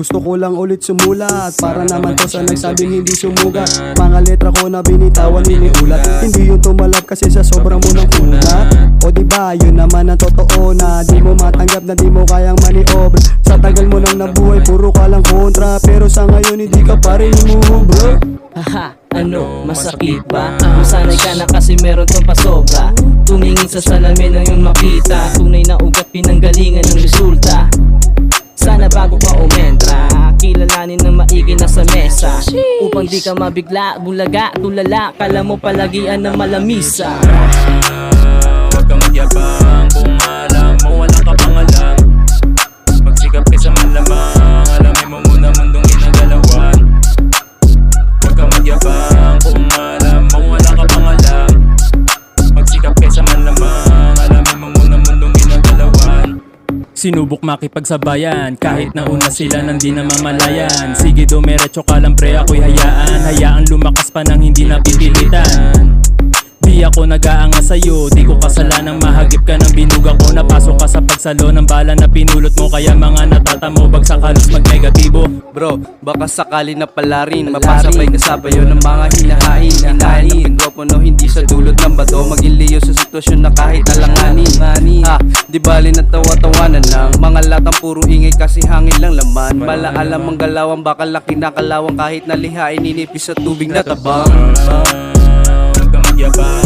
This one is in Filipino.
Gusto ko lang ulit sumulat. Para naman to sa nagsabing hindi sumugat. Mga letra ko na binitawan iniulat. Hindi yung tumalab kasi sa sobrang mo ng kulat O diba yun naman ang totoo na Di mo matanggap na di mo kayang maniobra. Sa tagal mo nang nabuhay puro ka lang kontra. Pero sa ngayon hindi ka pa rin bro Haha, ano, masakit ba? Masanay ka na kasi meron tong pasobra. Tumingin sa salamin na yung makita Kilalanin ng maigi na sa mesa. Upang di ka mabigla, bulaga, tulala. Kala mo palagian ng malamisa. Huwag kang magyabang Kung Sinubok makipagsabayan. Kahit na una sila nang di namamalayan Sige dumiretso ka lang pre ako'y hayaan. Hayaan lumakas pa nang hindi napipilitan. Di ako nag-aangas sa'yo. Di ko kasalanang mahagip ka ng binuga ko. Napasok ka sa pagsalo ng bala na pinulot mo. Kaya mga natatamo bagsak halos mag-negatibo. Bro, baka sakali na pala rin Mapasabay ka sa bayo ng mga hinahain. Hinahain ng mikropono hindi sa dulot ng bato. Maging liyo sa sitwasyon na kahit alanganin. Ha, di bali na tawa-tawanan lang Mga latang puro ingay kasi hangin lang laman. Mala alam ang galawang baka laki na kalawang. Kahit nalihain inipis sa tubig na tabang. Huwag kang magyabang